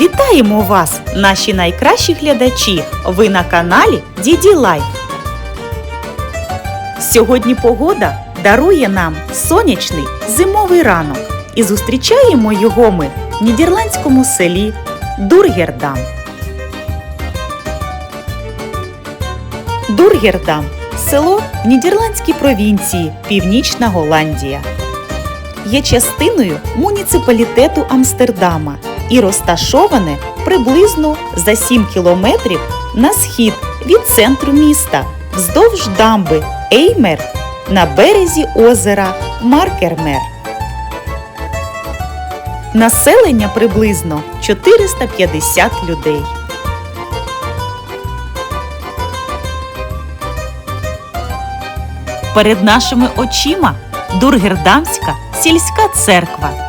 Вітаємо вас, наші найкращі глядачі! Ви на каналі Діді Лайф. Сьогодні погода дарує нам сонячний зимовий ранок і зустрічаємо його ми в нідерландському селі Дургердам. Дургердам село в нідерландській провінції Північна Голландія. Є частиною муніципалітету Амстердама і розташоване приблизно за 7 кілометрів на схід від центру міста вздовж дамби Еймер на березі озера Маркермер. Населення приблизно 450 людей. Перед нашими очима Дургердамська сільська церква.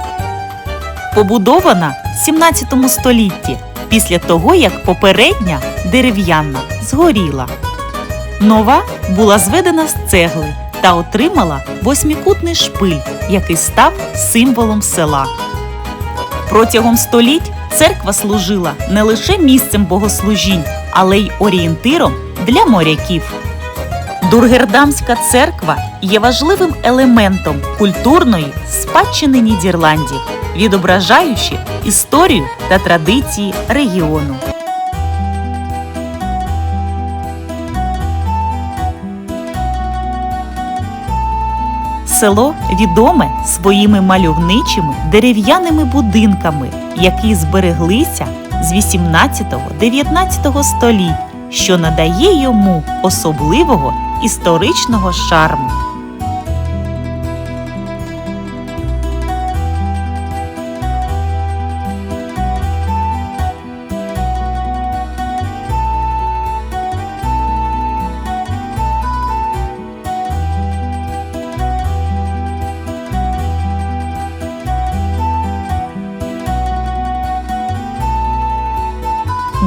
Побудована в 17 столітті після того, як попередня дерев'яна згоріла. Нова була зведена з цегли та отримала восьмикутний шпиль, який став символом села. Протягом століть церква служила не лише місцем богослужінь, але й орієнтиром для моряків. Дургердамська церква є важливим елементом культурної спадщини Нідерландів, відображаючи історію та традиції регіону. Село відоме своїми мальовничими дерев'яними будинками, які збереглися з 18-19 століть, що надає йому особливого історичного шарму.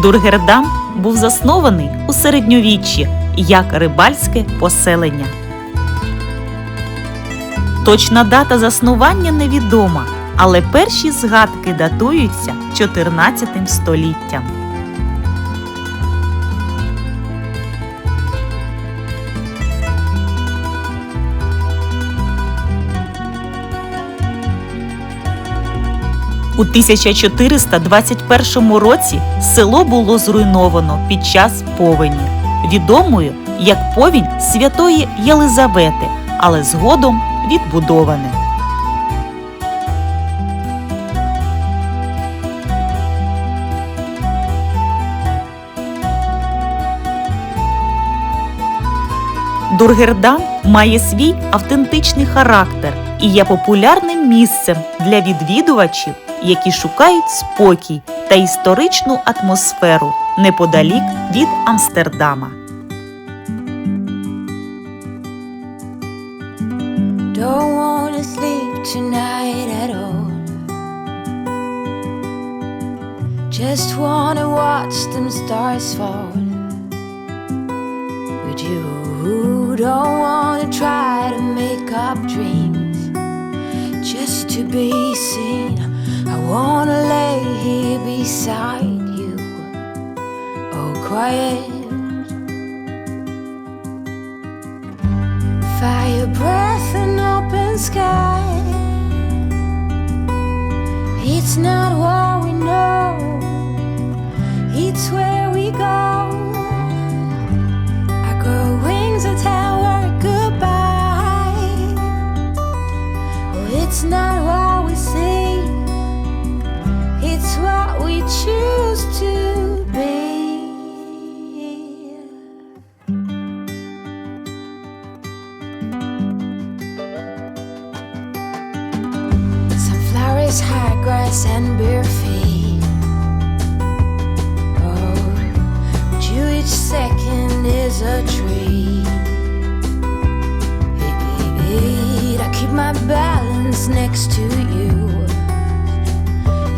Дургердам був заснований у середньовіччі як рибальське поселення. Точна дата заснування невідома, але перші згадки датуються 14 століттям. У 1421 році село було зруйновано під час повені, відомою як повінь святої Єлизавети, але згодом відбудоване. Дургердам має свій автентичний характер і є популярним місцем для відвідувачів, які шукають спокій та історичну атмосферу неподалік від Амстердама. Don't wanna sleep tonight at all. Just wanna watch them stars fall. But you don't wanna try to make up dreams just to be seen. I wanna lay here beside you, oh quiet. Fire breath and open sky. It's not what we know, it's where we go. Sunflowers, high grass, and bare feet. Oh, but you each second is a tree. I keep my balance next to you.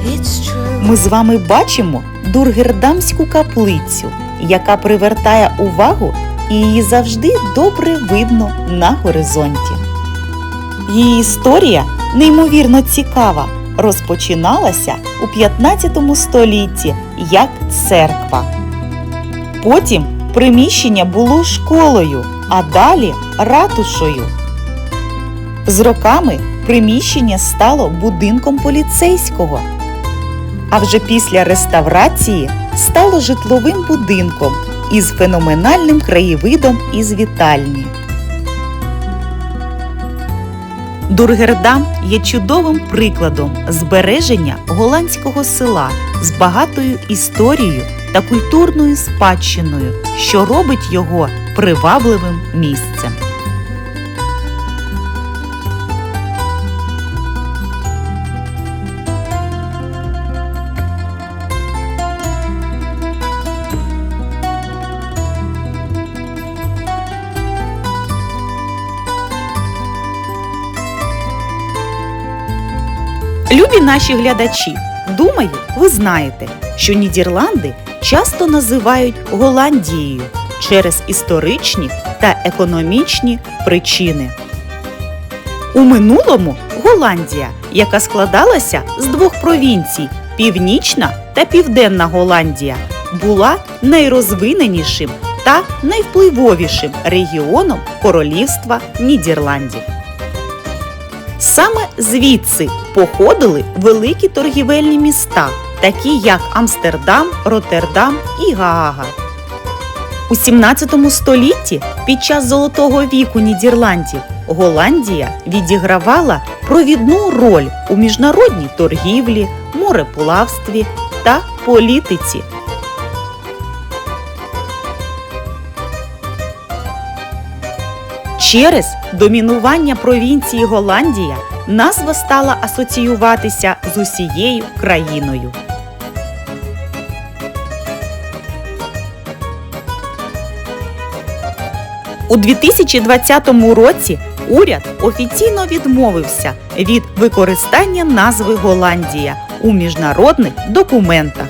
It's true. Ми з вами бачимо Дургердамську каплицю, яка привертає увагу і її завжди добре видно на горизонті. Її історія неймовірно цікава, розпочиналася у 15 столітті як церква. Потім приміщення було школою, а далі ратушою. З роками приміщення стало будинком поліцейського. А вже після реставрації стало житловим будинком із феноменальним краєвидом із вітальні. Дургердам є чудовим прикладом збереження голландського села з багатою історією та культурною спадщиною, що робить його привабливим місцем. Любі наші глядачі, думаю, ви знаєте, що Нідерланди часто називають Голландією через історичні та економічні причини. У минулому Голландія, яка складалася з двох провінцій Північна та Південна Голландія, була найрозвиненішим та найвпливовішим регіоном Королівства Нідерландів. Саме звідси походили великі торгівельні міста, такі як Амстердам, Роттердам і Гаага. У 17 столітті під час Золотого віку Нідерландів Голландія відігравала провідну роль у міжнародній торгівлі, мореплавстві та політиці. Через домінування провінції Голландія назва стала асоціюватися з усією країною. У 2020 році уряд офіційно відмовився від використання назви Голландія у міжнародних документах.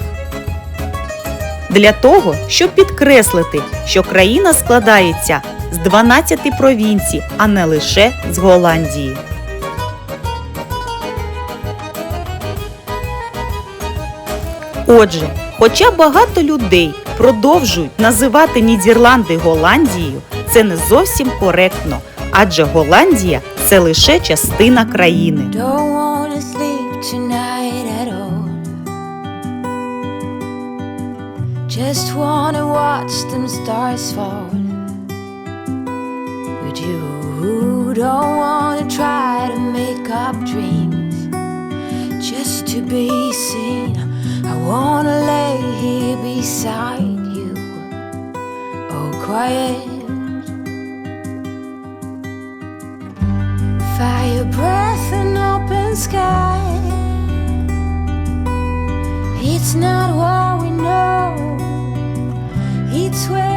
Для того, щоб підкреслити, що країна складається з 12 провінцій, а не лише з Голландії. Отже, хоча багато людей продовжують називати Нідерланди Голландією, це не зовсім коректно, адже Голландія це лише частина країни. Just wanna watch them stars fall. But you don't wanna try to make up dreams just to be seen. I wanna lay here beside you, oh quiet. Fire breath and open sky. It's not what we know, it's where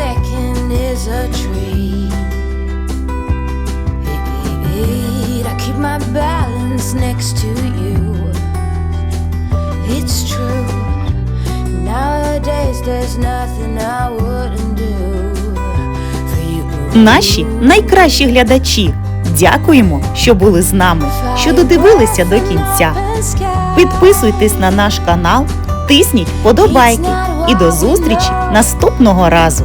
second is a treat. I keep my balance next to you. It's true. Nowadays, there's nothing I wouldn't do for you. Наші найкращі глядачі. Дякуємо, що були з нами, що додивилися до кінця. Підписуйтесь на наш канал, тисніть подобайки і до зустрічі наступного разу.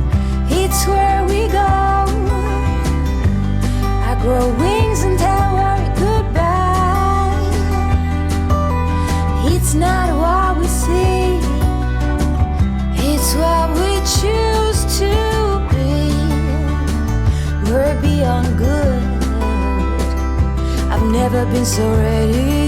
Been so ready.